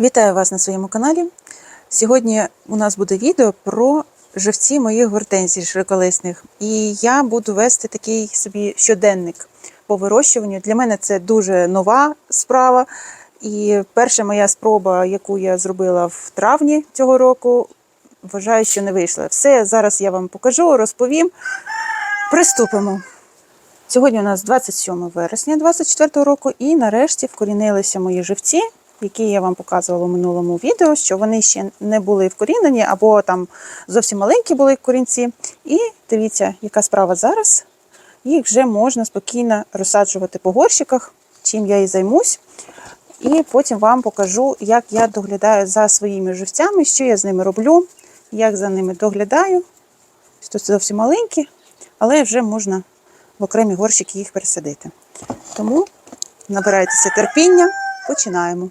Вітаю вас на своєму каналі. Сьогодні у нас буде відео про живці моїх гортензій широколисних. І я буду вести такий собі щоденник по вирощуванню. Для мене це дуже нова справа. І перша моя спроба, яку я зробила в травні цього року, вважаю, що не вийшла. Все зараз я вам покажу, розповім. Приступимо. Сьогодні у нас 27 вересня 2024 року, і нарешті вкорінилися мої живці, які я вам показувала у минулому відео, що вони ще не були вкорінені, або там зовсім маленькі були корінці. І дивіться, яка справа зараз. Їх вже можна спокійно розсаджувати по горщиках, чим я і займусь. І потім вам покажу, як я доглядаю за своїми живцями, що я з ними роблю, як за ними доглядаю. Тут зовсім маленькі, але вже можна в окремі горщики їх пересадити. Тому набирайтеся терпіння, починаємо.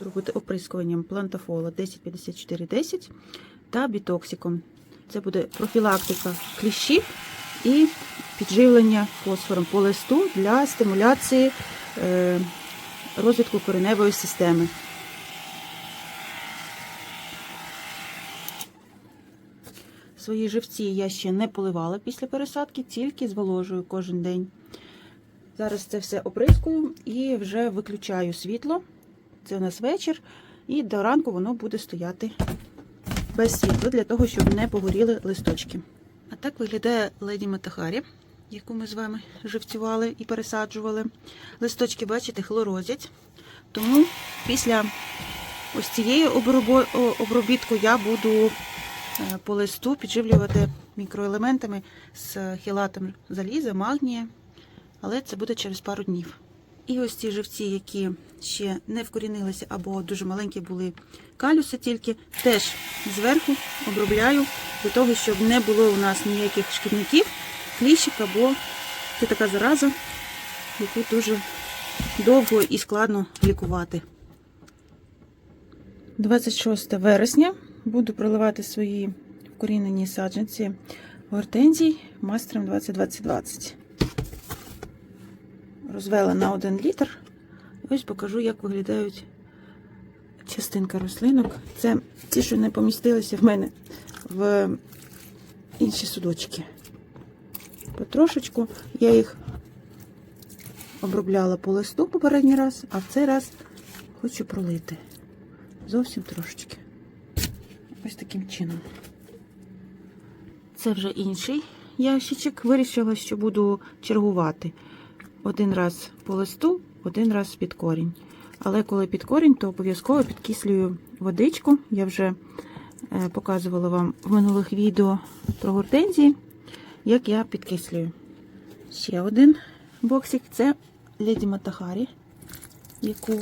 Буду робити оприскуванням плантафола 105410 та бітоксиком. Це буде профілактика кліщів і підживлення фосфором по листу для стимуляції е, розвитку кореневої системи. Свої живці я ще не поливала після пересадки, тільки зволожую кожен день. Зараз це все оприскую і вже виключаю світло. Це у нас вечір, і до ранку воно буде стояти без світла, для того, щоб не погоріли листочки. А так виглядає леді Матахарі, яку ми з вами живцювали і пересаджували. Листочки, бачите, хлорозять. Тому після ось цієї обробітку я буду е, по листу підживлювати мікроелементами з хілатом заліза, магнія, але це буде через пару днів. І ось ці живці, які ще не вкорінилися або дуже маленькі були калюси тільки, теж зверху обробляю для того, щоб не було у нас ніяких шкідників, кліщик або це така зараза, яку дуже довго і складно лікувати. 26 вересня буду проливати свої вкорінені саджанці гортензій мастером 2020. Розвела на 1 літр. Ось покажу, як виглядають частинка рослинок. Це ті, що не помістилися в мене в інші судочки. Потрошечку я їх обробляла по листу попередній раз, а в цей раз хочу пролити. Зовсім трошечки. Ось таким чином. Це вже інший ящичок. Вирішила, що буду чергувати. Один раз по листу, один раз під корінь. Але коли під корінь, то обов'язково підкислюю водичку. Я вже е, показувала вам в минулих відео про гортензії, як я підкислюю. Ще один боксик це Леді Матахарі, яку,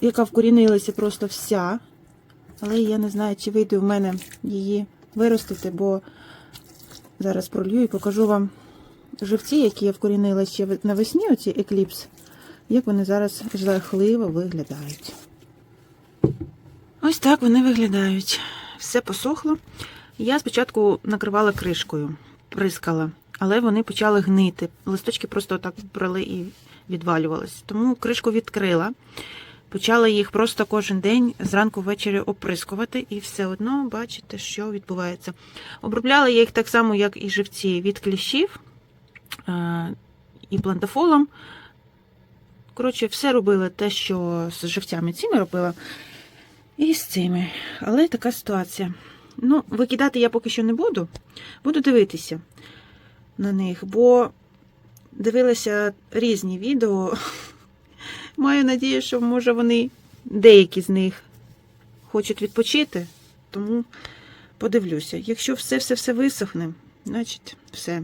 яка вкорінилася просто вся. Але я не знаю, чи вийде в мене її виростити, бо зараз пролью і покажу вам живці, які я вкорінила ще навесні, оці екліпс, як вони зараз жахливо виглядають. Ось так вони виглядають. Все посохло. Я спочатку накривала кришкою, прискала, але вони почали гнити. Листочки просто так брали і відвалювалися. Тому кришку відкрила. Почала їх просто кожен день зранку ввечері оприскувати, і все одно бачите, що відбувається. Обробляла я їх так само, як і живці від кліщів і плантафолом. Коротше, все робила те, що з живцями цими робила, і з цими. Але така ситуація. Ну, викидати я поки що не буду. Буду дивитися на них, бо дивилася різні відео. Маю надію, що може вони деякі з них хочуть відпочити, тому подивлюся. Якщо все-все-все висохне, значить все.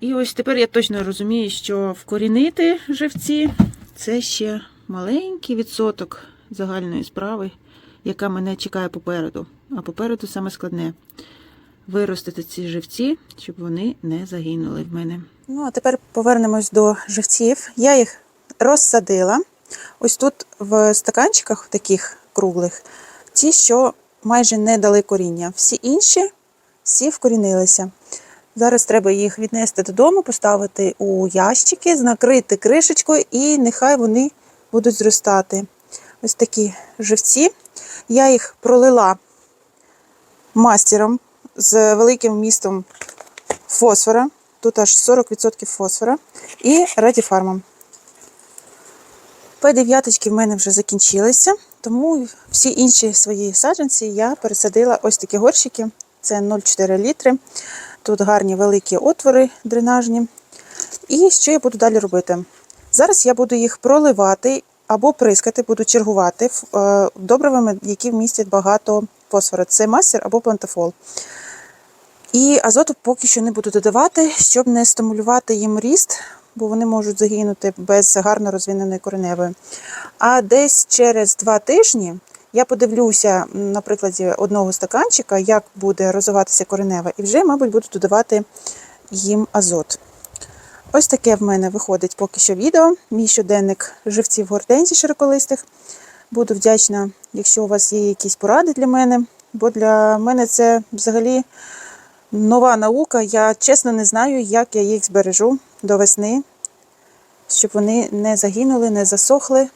І ось тепер я точно розумію, що вкорінити живці це ще маленький відсоток загальної справи, яка мене чекає попереду. А попереду саме складне виростити ці живці, щоб вони не загинули в мене. Ну, а тепер повернемось до живців. Я їх розсадила. Ось тут в стаканчиках таких круглих, ті, що майже не дали коріння. Всі інші всі вкорінилися. Зараз треба їх віднести додому, поставити у ящики, накрити кришечкою, і нехай вони будуть зростати. ось такі живці. Я їх пролила мастером з великим вмістом фосфора. Тут аж 40% фосфора і радіфармом. П9 в мене вже закінчилися, тому всі інші свої саджанці я пересадила ось такі горщики. Це 0,4 літри. Тут гарні великі отвори дренажні. І що я буду далі робити? Зараз я буду їх проливати або прискати, буду чергувати е, добривами, які вмістять багато фосфору. Це мастер або плантафол. І азоту поки що не буду додавати, щоб не стимулювати їм ріст, бо вони можуть загинути без гарно розвиненої кореневої. А десь через два тижні я подивлюся на прикладі одного стаканчика, як буде розвиватися коренева, і вже, мабуть, буду додавати їм азот. Ось таке в мене виходить поки що відео. Мій щоденник живців гортензій широколистих. Буду вдячна, якщо у вас є якісь поради для мене, бо для мене це взагалі нова наука. Я чесно не знаю, як я їх збережу до весни, щоб вони не загинули, не засохли.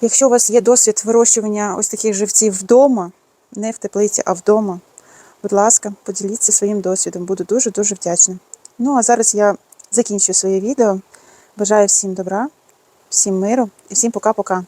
Якщо у вас є досвід вирощування ось таких живців вдома, не в теплиці, а вдома, будь ласка, поділіться своїм досвідом. Буду дуже-дуже вдячна. Ну а зараз я закінчую своє відео. Бажаю всім добра, всім миру і всім пока-пока.